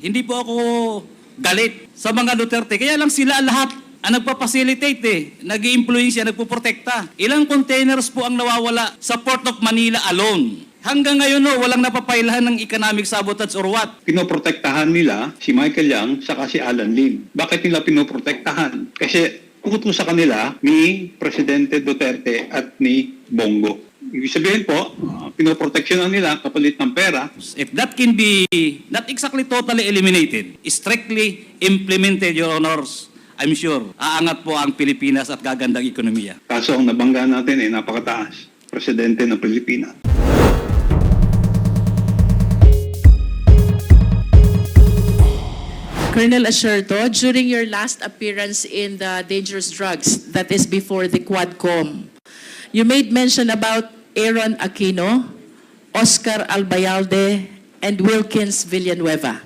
Hindi po ako galit sa mga Duterte. Kaya lang sila lahat ang nagpa-facilitate eh. nag influence nagpuprotekta. Ilang containers po ang nawawala sa Port of Manila alone. Hanggang ngayon no, walang napapailahan ng economic sabotage or what. pinoprotektahan nila si Michael Yang saka si Alan Lim. Bakit nila pinoprotektahan? Kasi utos sa kanila ni Presidente Duterte at ni Bongo. Ibig sabihin po, uh, pinoproteksyonan nila kapalit ng pera. If that can be not exactly totally eliminated, strictly implemented, Your Honors, I'm sure, aangat po ang Pilipinas at gagandang ekonomiya. Kaso ang nabangga natin ay napakataas. Presidente ng Pilipinas. Colonel Asherto, during your last appearance in the dangerous drugs, that is before the Quadcom, you made mention about Aaron Aquino, Oscar Albayalde, and Wilkins Villanueva.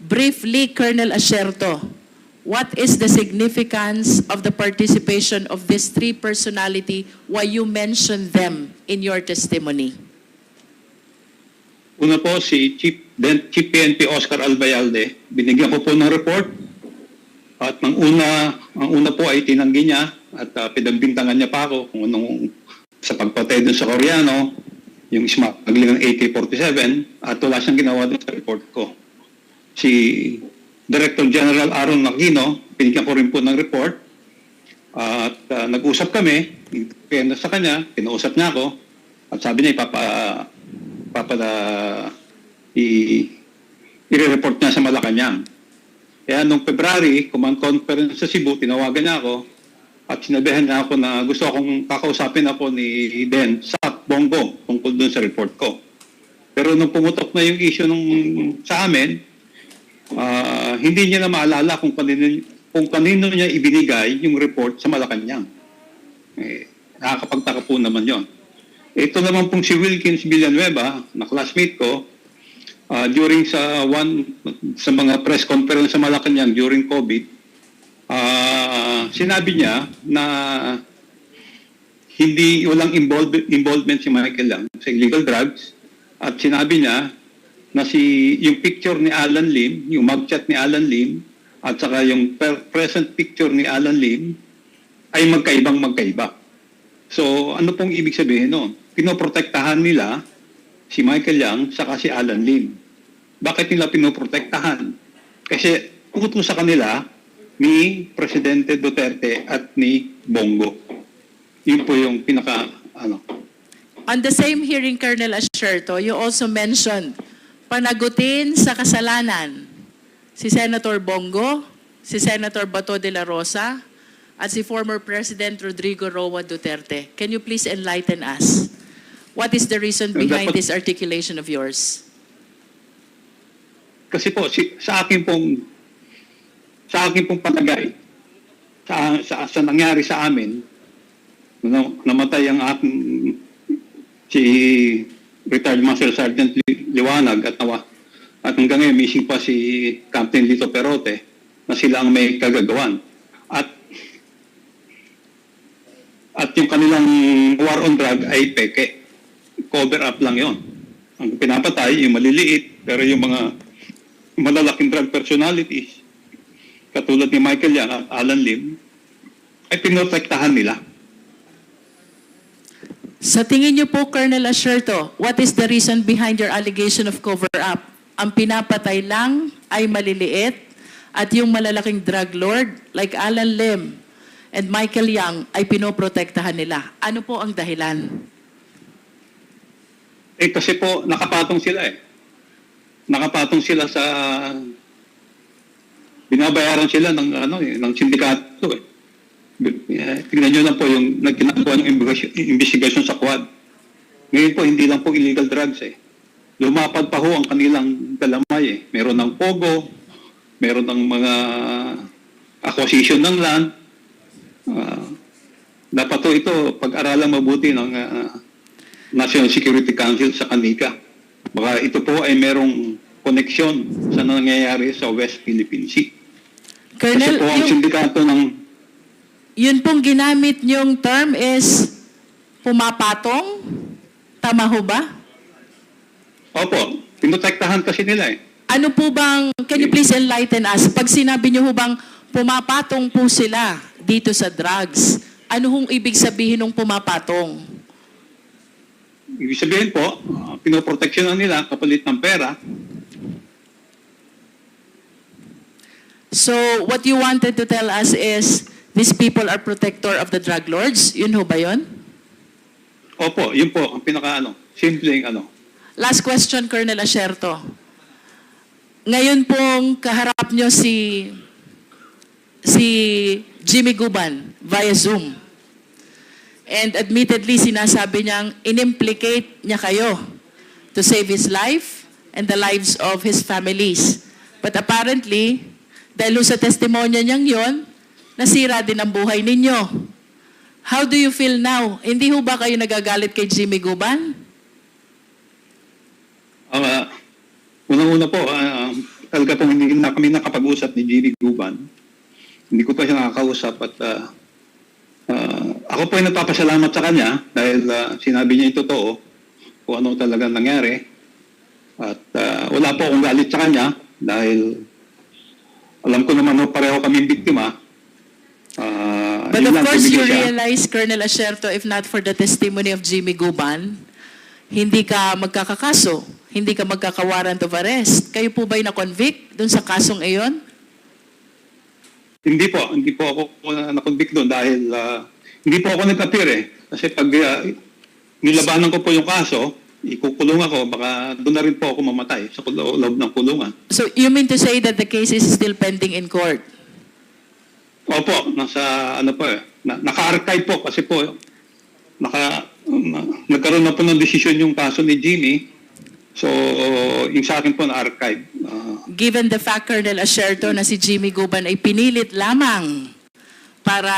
Briefly, Colonel Asherto, what is the significance of the participation of these three personality why you mention them in your testimony? Una po si Chief, then Chief PNP Oscar Albayalde. Binigyan ko po ng report. At ang una, ang una po ay tinanggi niya at uh, pinagbintangan niya pa ako kung anong sa pagpatay dun sa Koreano, yung smuggling ng AK-47 at wala siyang ginawa dun sa report ko. Si Director General Aaron Aquino, binigyan ko rin po ng report at uh, nag-usap kami, kaya sa kanya, kinausap niya ako at sabi niya ipapa papada i i-report niya sa Malacanang. Kaya nung February, command conference sa Cebu, tinawagan niya ako at sinabihan niya ako na gusto akong kakausapin ako ni Den sa Bongo tungkol dun sa report ko. Pero nung pumutok na yung issue nung sa amin, ah, hindi niya na maalala kung kanino, kung kanino niya ibinigay yung report sa Malacanang. Eh, nakakapagtaka po naman yon. Ito naman pong si Wilkins Villanueva, na classmate ko, ah, during sa one sa mga press conference sa Malacanang during COVID, ah, sinabi niya na hindi walang involve, involvement si Michael lang sa illegal drugs at sinabi niya na si yung picture ni Alan Lim, yung mugshot ni Alan Lim at saka yung per- present picture ni Alan Lim ay magkaibang magkaiba. So, ano pong ibig sabihin nun? Pinoprotektahan nila si Michael Yang saka si Alan Lim. Bakit nila pinoprotektahan? Kasi utos sa kanila ni Presidente Duterte at ni Bongo. Yun po yung pinaka, ano, On the same hearing, Colonel Asherto, you also mentioned panagutin sa kasalanan si Senator Bongo, si Senator Bato de la Rosa, at si former President Rodrigo Roa Duterte. Can you please enlighten us? What is the reason behind Dapat- this articulation of yours? Kasi po, si, sa akin pong, sa akin pong palagay, sa, sa, sa nangyari sa amin, na, namatay ang aking, si retired Master Sergeant Li- Liwanag at nawa, at hanggang ngayon, missing pa si Captain Lito Perote, na sila ang may kagagawan. At at yung kanilang war on drug ay peke. Cover up lang yon. Ang pinapatay, yung maliliit, pero yung mga malalaking drug personalities, katulad ni Michael Yang at Alan Lim, ay pinotektahan nila. Sa tingin niyo po, Colonel Asherto, what is the reason behind your allegation of cover-up? Ang pinapatay lang ay maliliit at yung malalaking drug lord like Alan Lim and Michael Young ay pinoprotektahan nila. Ano po ang dahilan? Eh kasi po, nakapatong sila eh. Nakapatong sila sa... Binabayaran sila ng, ano, eh, ng sindikato eh. Eh, Tingnan nyo lang po yung nagkinagawa ng investigasyon, sa Quad. Ngayon po, hindi lang po illegal drugs eh. Lumapad pa ho ang kanilang galamay eh. Meron ng pogo, meron ng mga acquisition ng land. Ah, dapat to ito, pag-aralan mabuti ng ah, National Security Council sa Kanika. Baka ito po ay merong koneksyon sa nangyayari sa West Philippine Sea. Kasi Colonel, po ang yung, sindikato ng yun pong ginamit niyong term is pumapatong? Tama ho ba? Opo, pinotektahan kasi nila eh. Ano po bang, can you please enlighten us? Pag sinabi niyo ho bang pumapatong po sila dito sa drugs, ano hong ibig sabihin ng pumapatong? Ibig sabihin po, uh, pinoproteksyonan nila kapalit ng pera. So, what you wanted to tell us is, these people are protector of the drug lords? Yun ho ba yun? Opo, yun po ang pinaka ano, simpleng ano. Last question, Colonel Asherto. Ngayon pong kaharap nyo si si Jimmy Guban via Zoom. And admittedly, sinasabi niyang inimplicate niya kayo to save his life and the lives of his families. But apparently, dahil sa testimonya niyang yon, nasira din ang buhay ninyo. How do you feel now? Hindi ho ba kayo nagagalit kay Jimmy Guban? Uh, unang-una po, uh, talaga po hindi na kami nakapag-usap ni Jimmy Guban. Hindi ko pa siya nakakausap at uh, uh, ako po ay nagpapasalamat sa kanya dahil uh, sinabi niya yung totoo kung ano talaga nangyari. At uh, wala po akong galit sa kanya dahil alam ko naman no, pareho kami biktima. Uh, But of lang, course, you siya. realize, Colonel Asherto, if not for the testimony of Jimmy Guban, hindi ka magkakakaso, hindi ka magkaka-warrant of arrest. Kayo po ba'y na-convict dun sa kasong iyon? Hindi po, hindi po ako na-convict doon dahil uh, hindi po ako nag-appear eh. Kasi pag uh, nilabanan ko po yung kaso, ikukulong ako, baka doon na rin po ako mamatay sa kulo- loob ng kulungan. So you mean to say that the case is still pending in court? Opo, nasa ano po eh, na, naka-archive po kasi po, naka, na, nagkaroon na po ng desisyon yung kaso ni Jimmy. So, yung sa akin po na-archive. Uh, Given the fact, Colonel Asherto, na si Jimmy Guban ay pinilit lamang para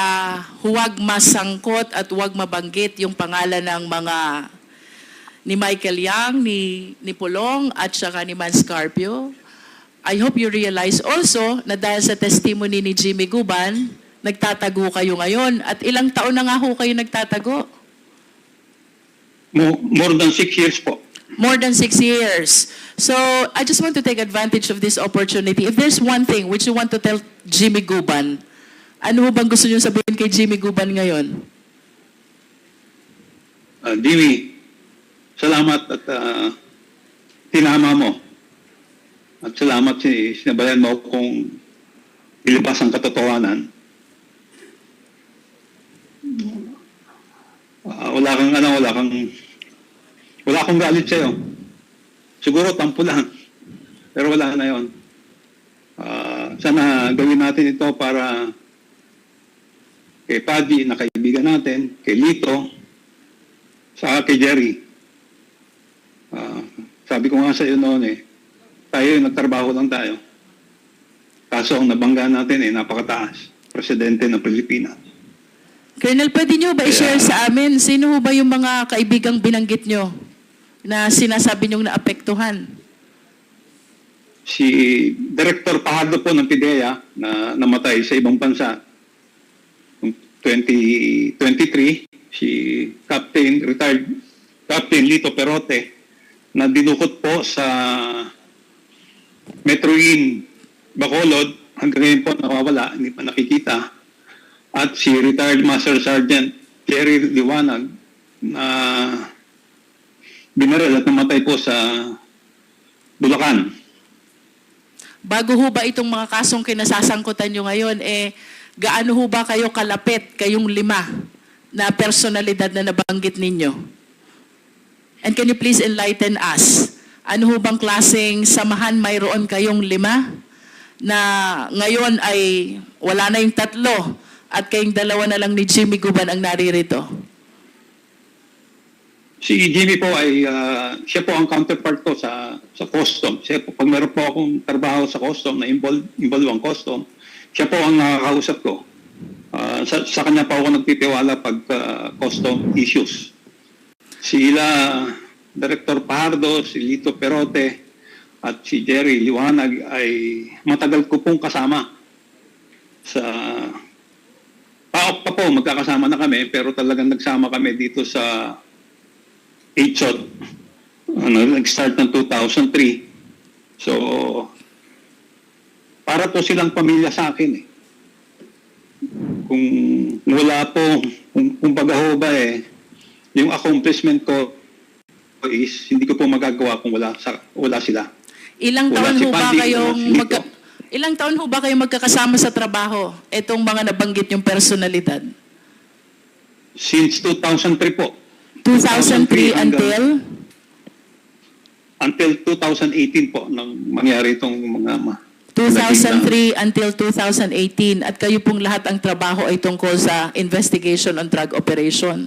huwag masangkot at huwag mabanggit yung pangalan ng mga ni Michael Yang, ni, ni Pulong, at saka ni Man Scarpio. I hope you realize also na dahil sa testimony ni Jimmy Guban, nagtatago kayo ngayon. At ilang taon na nga ho kayo nagtatago? mo- more than six years po. More than six years. So, I just want to take advantage of this opportunity. If there's one thing which you want to tell Jimmy Guban, ano bang gusto niyo sabihin kay Jimmy Guban ngayon? Uh, Jimmy, salamat at uh, tinama mo. At salamat si sinabayan mo kung ilabas ang katotohanan. Ah, wala kang ano, wala kang wala akong galit sa'yo. Siguro tampo lang. Pero wala na yon. Ah, sana gawin natin ito para kay Paddy na kaibigan natin, kay Lito, sa kay Jerry. Ah, sabi ko nga sa iyo noon eh, tayo yung nagtrabaho lang tayo. Kaso ang nabangga natin eh, napakataas. Presidente ng Pilipinas. Colonel, pwede niyo ba i-share sa amin, sino ho ba yung mga kaibigang binanggit niyo na sinasabi niyong naapektuhan? Si Director Pajardo po ng PIDEA na namatay sa ibang bansa noong 2023, si Captain, retired Captain Lito Perote na dinukot po sa Metro Inn, Bacolod, hanggang ngayon po nawawala, hindi pa nakikita. At si retired Master Sergeant Jerry Liwanag na binaril at namatay po sa Bulacan. Bago ho ba itong mga kasong kinasasangkutan nyo ngayon, eh, gaano ho ba kayo kalapit, kayong lima, na personalidad na nabanggit ninyo? And can you please enlighten us? Ano ho bang klaseng samahan mayroon kayong lima? Na ngayon ay wala na yung tatlo at kayong dalawa na lang ni Jimmy Guban ang naririto. Si Jimmy po ay, ah, siya po ang counterpart ko sa sa custom. Siya po, pag meron po akong trabaho sa custom na involved, involved ang custom, siya po ang nakakausap ko. Ah, sa, sa kanya pa ako nagtitiwala pag ah, custom issues. Sila, Director Pardo, si Lito Perote, at si Jerry Liwanag ay matagal ko pong kasama sa PAOK pa po, magkakasama na kami, pero talagang nagsama kami dito sa HOT. Ano, nag-start ng 2003. So, para po silang pamilya sa akin eh. Kung wala po, kung, kung baga ho ba eh, yung accomplishment ko is hindi ko po magagawa kung wala, sa, wala sila. Ilang Wala taon si ho ba kayong magka. Ilang taon ho ba kayo magkakasama sa trabaho? Itong mga nabanggit yung personalidad. Since 2003 po. 2003 until Until 2018 po nang mangyari itong mga ma- 2003 until 2018 at kayo pong lahat ang trabaho ay tungkol sa investigation on drug operation.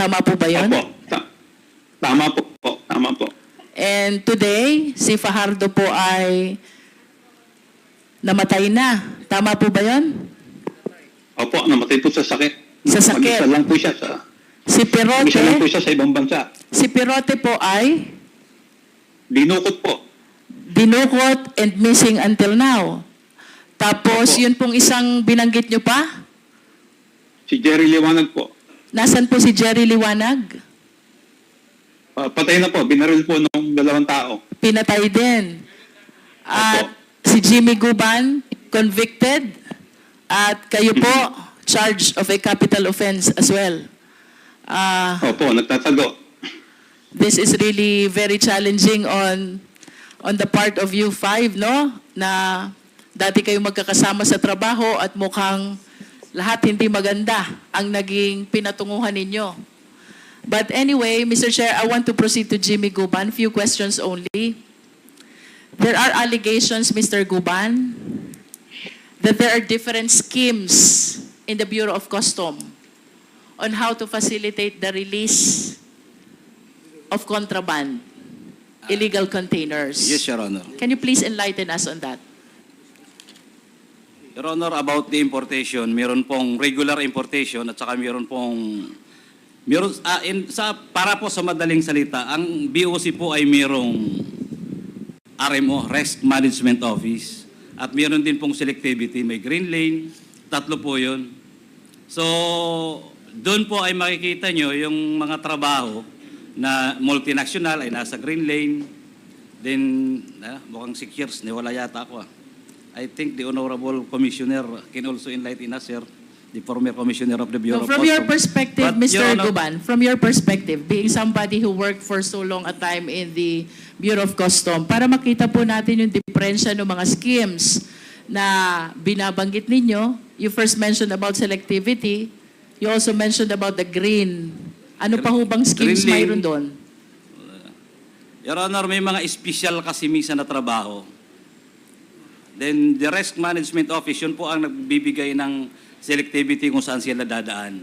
Tama po ba 'yon? Opo. Ta- tama po, po. Tama po. And today, si Fajardo po ay namatay na. Tama po ba 'yon? Opo, namatay po sa sakit. Sa sakit. Mag-isa lang po siya sa Si Isa lang po Perote, siya sa ibang bansa. si Perote po ay Dinukot po. dinukot and missing until now. Tapos, Opo. yun pong isang binanggit nyo pa, Si Jerry Liwanag po. Nasan po si Jerry Liwanag? Ah, patay na po. Binaril po ng dalawang tao. Pinatay din. At Opo. si Jimmy Guban, convicted. At kayo po, charged of a capital offense as well. Ah, Opo, nagtatago. this is really very challenging on on the part of you five, no? Na dati kayo magkakasama sa trabaho at mukhang lahat hindi maganda ang naging pinatunguhan ninyo. But anyway, Mr. Chair, I want to proceed to Jimmy Guban. Few questions only. There are allegations, Mr. Guban, that there are different schemes in the Bureau of Custom on how to facilitate the release of contraband, illegal containers. Yes, Your Honor. Can you please enlighten us on that? Your Honor, about the importation, meron pong regular importation at saka meron pong meron ah, in, sa para po sa madaling salita, ang BOC po ay merong RMO, Risk Management Office. At meron din pong selectivity, may green lane, tatlo po 'yon. So, doon po ay makikita nyo yung mga trabaho na multinational ay nasa green lane. Then, ah, mukhang six years, wala yata ako ah. I think the Honorable Commissioner can also enlighten us, sir. The former Commissioner of the No, Bureau from of your Customs. perspective, But, Mr. Your Honor, Guban, from your perspective, being somebody who worked for so long a time in the Bureau of Custom, para makita po natin yung diferensya ng mga schemes na binabanggit ninyo, you first mentioned about selectivity, you also mentioned about the green. Ano pa ho bang schemes Green lane. mayroon doon? Your Honor, may mga special kasi misa na trabaho. Then the Risk Management Office, yun po ang nagbibigay ng selectivity kung saan sila dadaan.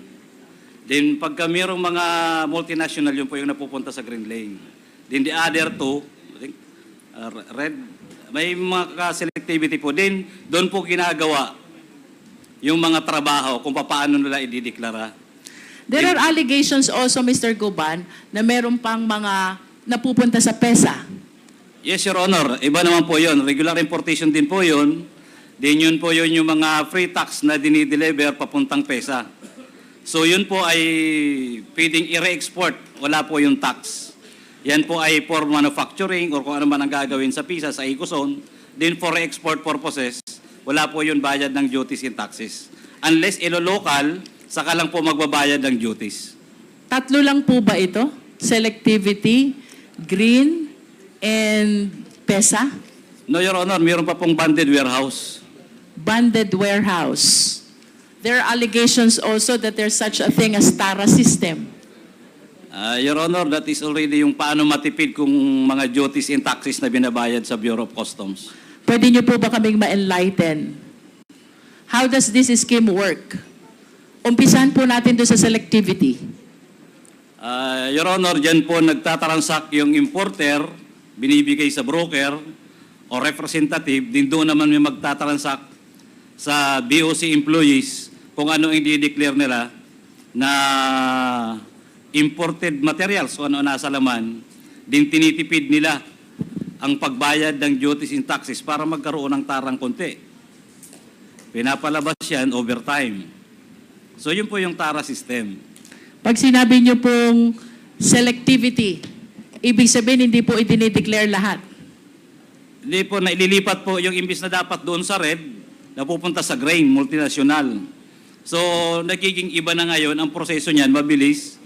Then pagka mayroong mga multinational, yun po yung napupunta sa green lane. Then the other two, I think, uh, red, may mga selectivity po. Then doon po ginagawa yung mga trabaho kung paano nila idideklara. There are allegations also, Mr. Guban, na meron pang mga napupunta sa PESA. Yes, Your Honor. Iba naman po yon. Regular importation din po yon. Din yun po yun yung mga free tax na dinideliver papuntang PESA. So yun po ay pwedeng i-re-export. Wala po yung tax. Yan po ay for manufacturing or kung ano man ang gagawin sa PISA, sa Ecozone. Then for export purposes, wala po yun bayad ng duties and taxes. Unless ilo-local, saka lang po magbabayad ng duties. Tatlo lang po ba ito? Selectivity, green, and PESA? No, Your Honor, mayroon pa pong banded warehouse. Banded warehouse. There are allegations also that there's such a thing as TARA system. Ah, Your Honor, that is already yung paano matipid kung mga duties and taxes na binabayad sa Bureau of Customs. Pwede niyo po ba kaming ma-enlighten? How does this scheme work? Umpisahan po natin doon sa selectivity. Ah, Your Honor, dyan po nagtatransact yung importer, binibigay sa broker o representative, din doon naman may magtatransact sa BOC employees kung ano ang i-declare nila na imported materials o ano nasa laman, din tinitipid nila ang pagbayad ng duties and taxes para magkaroon ng tarang konti. Pinapalabas yan overtime. So yun po yung TARA system. Pag sinabi niyo pong selectivity, ibig sabihin hindi po idinideclare lahat. Hindi po, naililipat po yung imbis na dapat doon sa red, napupunta sa grain, multinational. So, nagiging iba na ngayon, ang proseso niyan, mabilis.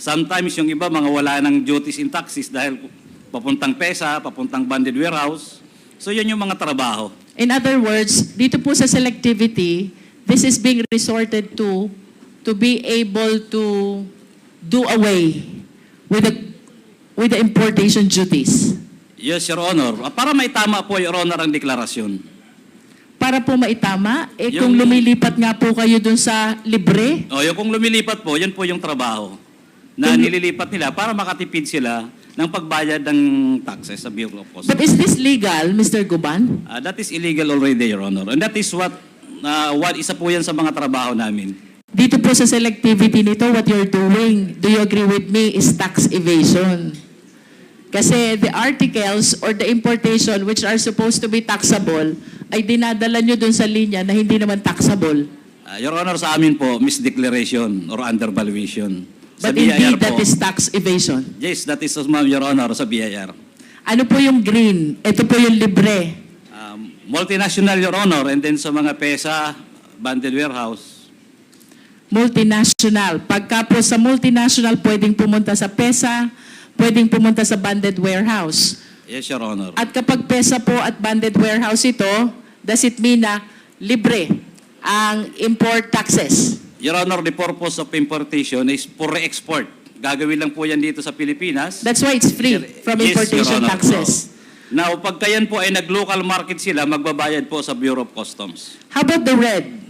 Sometimes yung iba, mga wala ng duties in taxes dahil papuntang PESA, papuntang banded warehouse. So, yun yung mga trabaho. In other words, dito po sa selectivity, this is being resorted to to be able to do away with the with the importation duties. Yes, Your Honor. Para may tama po, Your Honor, ang deklarasyon. Para po maitama, eh kung Yung- lumilipat nga po kayo dun sa libre, O, yung kung lumilipat po, yan po yung trabaho na Kung- nililipat nila para makatipid sila ng pagbayad ng taxes sa Bureau of Customs. but is this legal, Mr. Guban? Ah, that is illegal already, Your Honor. And that is what, ah, what isa po yan sa mga trabaho namin. Dito po sa selectivity nito, what you're doing, do you agree with me, is tax evasion. Kasi the articles or the importation which are supposed to be taxable, ay dinadala nyo dun sa linya na hindi naman taxable. Ah, Your Honor, sa amin po, misdeclaration or undervaluation. Sa But BIR indeed, that po, is tax evasion. yes, that is, ma'am, Your Honor, sa BIR. Ano po yung green? Ito po yung libre. Um, multinational, Your Honor, and then sa mga PESA, banded warehouse, Multinational. Pagka po sa multinational, pwedeng pumunta sa PESA, pwedeng pumunta sa banded warehouse. yes, Your Honor. At kapag PESA po at banded warehouse ito, does it mean na libre ang import taxes? Your Honor, the purpose of importation is for re-export. Gagawin lang po yan dito sa Pilipinas. That's why it's free from Yes, importation Honor. taxes. Now, pagka yan po ay nag-local market sila, magbabayad po sa Bureau of Customs. How about the red?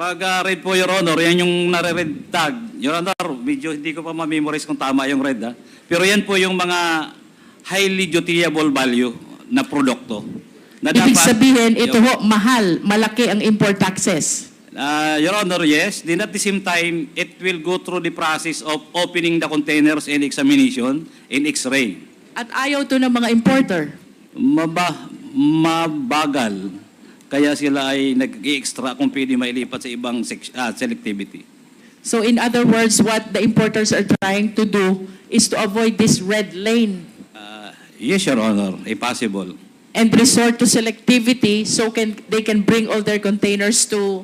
Pag ah, red po, Your Honor, yan yung nare-red tag. Your Honor, medyo hindi ko pa ma-memorize kung tama yung red, ha? Pero yan po yung mga highly dutiable value na produkto. Na Ibig dapat- sabihin, ito ho, mahal, malaki ang import taxes. Ah, Your Honor, yes. Then at the same time, it will go through the process of opening the containers and examination in X-ray. At ayaw to ng mga importer. Maba, mabagal. Kaya sila ay nag-extra kung pwede mailipat sa ibang ah, selectivity. So in other words, what the importers are trying to do is to avoid this red lane Ah, yes, Your Honor, if possible. and resort to selectivity so can they can bring all their containers to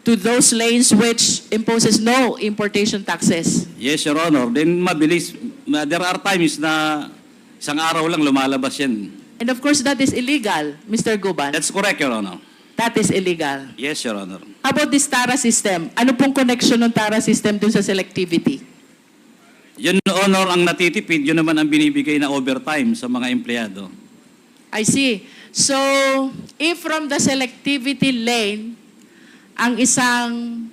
to those lanes which imposes no importation taxes. Yes, Your Honor. Then mabilis. Ma- There are times na isang araw lang lumalabas yan. And of course that is illegal, Mr. Guban. That's correct, Your Honor. That is illegal. Yes, Your Honor. How about this TARA system? Ano pong connection ng TARA system dun sa selectivity? Yun, Honor, ang natitipid, yun naman ang binibigay na overtime sa mga empleyado. I see. So, if from the selectivity lane, ang isang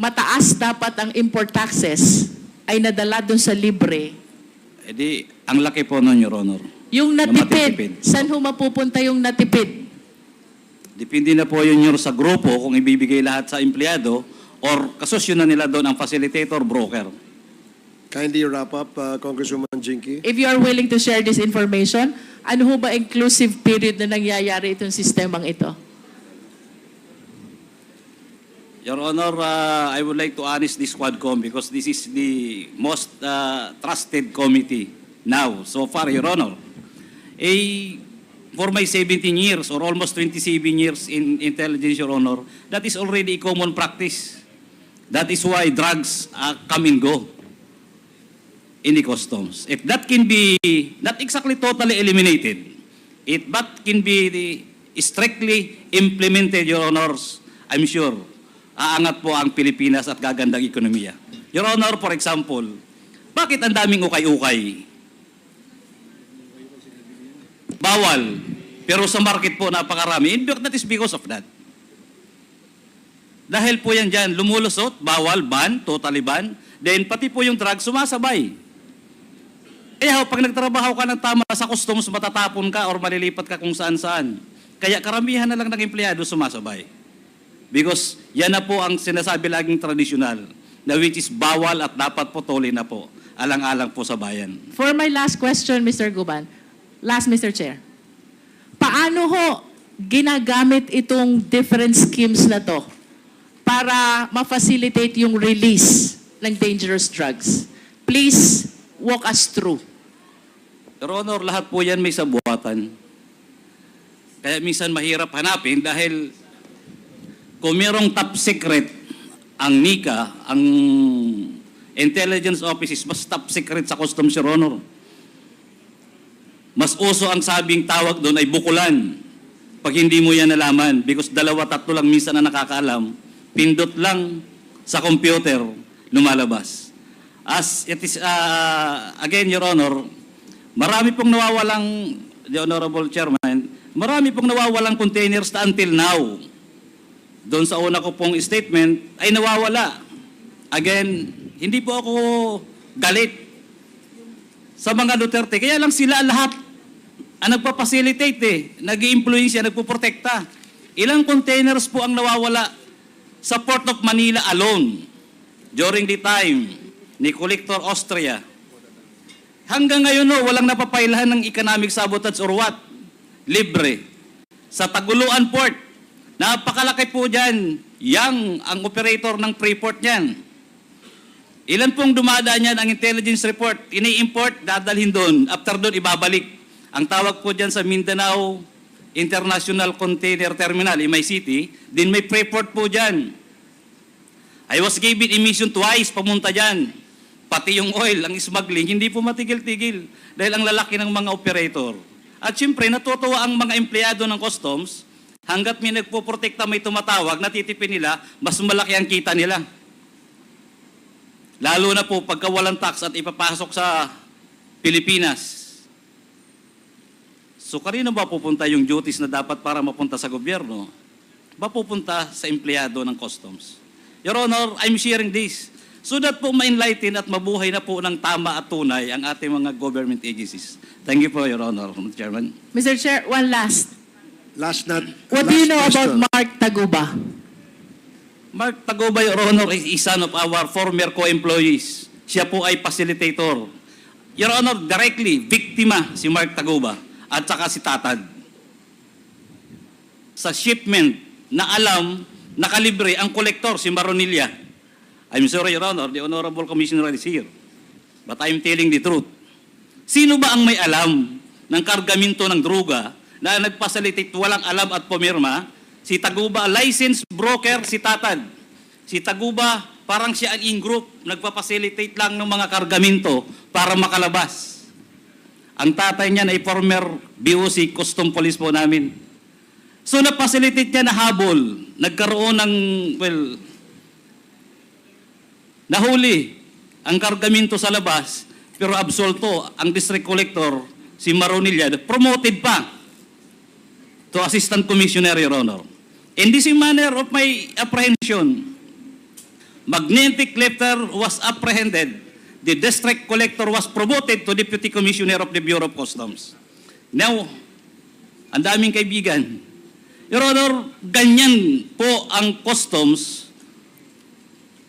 mataas dapat ang import taxes ay nadala dun sa libre, E di, ang laki po nun, Your Honor. Yung Na natipid, saan ho mapupunta yung natipid? Depende na po yun Your, sa grupo kung ibibigay lahat sa empleyado or kasosyo na nila doon ang facilitator, broker. Kindly wrap up, uh, Congresswoman Jinky. If you are willing to share this information, ano ho ba inclusive period na nangyayari itong sistemang ito? Your Honor, uh, I would like to honest this Quadcom because this is the most uh, trusted committee now, so far, Your Honor. Eh, for my 17 years or almost 27 years in intelligence, Your Honor, that is already a common practice. That is why drugs uh, come and go in the customs. If that can be not exactly totally eliminated, it but can be the strictly implemented, Your Honors, I'm sure, aangat po ang Pilipinas at gagandang ekonomiya. Your Honor, for example, bakit ang daming ukay-ukay? Bawal. Pero sa market po napakarami. In that is because of that. Dahil po yan dyan, lumulusot, bawal, ban, totally ban. Then pati po yung drug sumasabay. Eh, pag nagtrabaho ka ng tama sa customs, matatapon ka or malilipat ka kung saan-saan. Kaya karamihan na lang ng empleyado sumasabay. Because yan na po ang sinasabi laging tradisyonal na which is bawal at dapat putulin na po. Alang-alang po sa bayan. For my last question, Mr. Guban, last, Mr. Chair, paano ho ginagamit itong different schemes na to para ma-facilitate yung release ng dangerous drugs? Please walk us through. Your Honor, lahat po yan may sabuatan. Kaya minsan mahirap hanapin dahil kung merong top secret ang NICA, ang intelligence offices, mas top secret sa Customs, Your Honor. Mas uso ang sabing tawag doon ay bukulan. Pag hindi mo yan nalaman, because dalawa, tatlo lang minsan na nakakaalam, pindot lang sa computer, lumalabas. As it is, uh, again, Your Honor, marami pong nawawalang, the Honorable Chairman, marami pong nawawalang containers na until now. Doon sa una ko pong statement, ay nawawala. Again, hindi po ako galit sa mga Duterte. Kaya lang sila lahat ang nagpa-facilitate eh. nag influence siya, nagpuprotekta. Ilang containers po ang nawawala sa Port of Manila alone during the time ni Collector Austria. Hanggang ngayon no, walang napapailahan ng economic sabotage or what? Libre. Sa Taguluan Port, napakalaki po dyan, yang ang operator ng Freeport niyan. Ilan pong dumadaan yan ang intelligence report, ini-import, dadalhin doon, after doon ibabalik. Ang tawag po dyan sa Mindanao International Container Terminal, MI City, din may Freeport po dyan. I was given emission twice, pamunta dyan. Pati yung oil, ang smuggling, hindi po matigil-tigil dahil ang lalaki ng mga operator. At siyempre, natutuwa ang mga empleyado ng customs, hanggat may nagpoprotekta, may tumatawag, natitipin nila, mas malaki ang kita nila. Lalo na po pagka walang tax at ipapasok sa Pilipinas. So kanino ba pupunta yung duties na dapat para mapunta sa gobyerno? Ba pupunta sa empleyado ng customs? Your Honor, I'm sharing this so that po ma-enlighten at mabuhay na po ng tama at tunay ang ating mga government agencies. Thank you po, Your Honor, Mr. Chairman. Mr. Chair, one last. Last not, What do you last know about question. Mark Taguba? Mark Tagubay, Your Honor, is is son of our former co-employees. Siya po ay facilitator. Your Honor, directly, biktima si Mark Taguba at saka si Tatad. Sa shipment na alam, nakalibre ang kolektor, si Maronilla. I'm sorry, Your Honor, the Honorable Commissioner is here. But I'm telling the truth. Sino ba ang may alam ng kargamento ng droga na nagpasalitate walang alam at pumirma? Si Taguba, licensed broker si Tatad. Si Taguba, parang siya ang in-group, nagpapasilitate lang ng mga kargamento para makalabas. Ang tatay niya ay former BOC, custom police po namin. So na-facilitate niya na habol, nagkaroon ng, well, nahuli ang kargamento sa labas, pero absolto ang district collector, si Maronilla, promoted pa to Assistant Commissioner, Your Honor. In this manner of my apprehension, magnetic letter was apprehended. The district collector was promoted to Deputy Commissioner of the Bureau of Customs. Now, ang daming kaibigan. Your Honor, ganyan po ang customs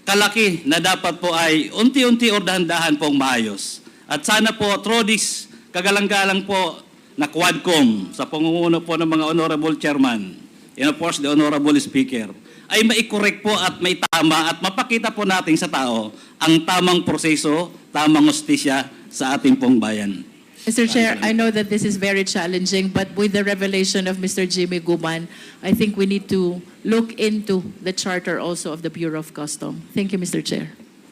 kalaki na dapat po ay unti-unti or dahan-dahan pong maayos. At sana po through this kagalang-galang po na Quadcom sa pangunguna po ng mga honorable chairman and of course the honorable speaker ay maikorek po at may tama at mapakita po natin sa tao ang tamang proseso, tamang hostisya sa ating pong bayan. Mr. Chair, I know that this is very challenging, but with the revelation of Mr. Jimmy Guman, I think we need to look into the charter also of the Bureau of Custom. Thank you, Mr. Chair.